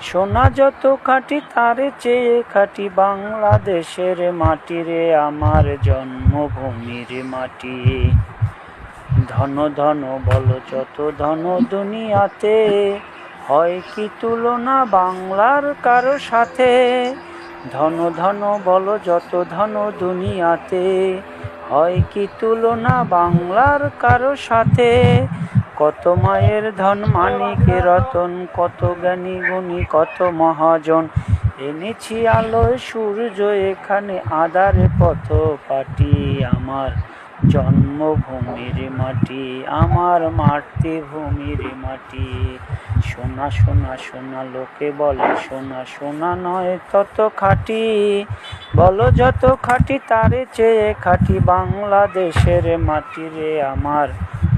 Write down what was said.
সোনা যত খাঁটি, তার চেয়ে খাঁটি বাংলাদেশের মাটিরে আমার জন্মভূমির মাটি। ধন ধন বলো, যত ধন দুনিয়াতে, হয় কি তুলনা বাংলার কারও সাথে? ধন ধন বলো, যত ধন দুনিয়াতে, হয় কি তুলনা বাংলার কারও সাথে? কত মায়ের ধন মানিকে রতন, কত জ্ঞানী গুণী, কত মহাজন। এনেছি আলোয় সূর্য, এখানে আধারে পথ পাটি। আমার জন্মভূমির মাটি, আমার মাতৃভূমির মাটি। সোনা সোনা সোনা, লোকে বলে সোনা সোনা নয় তত খাঁটি। বলো যত খাঁটি, তারে চেয়ে খাঁটি বাংলাদেশের মাটি রে আমার।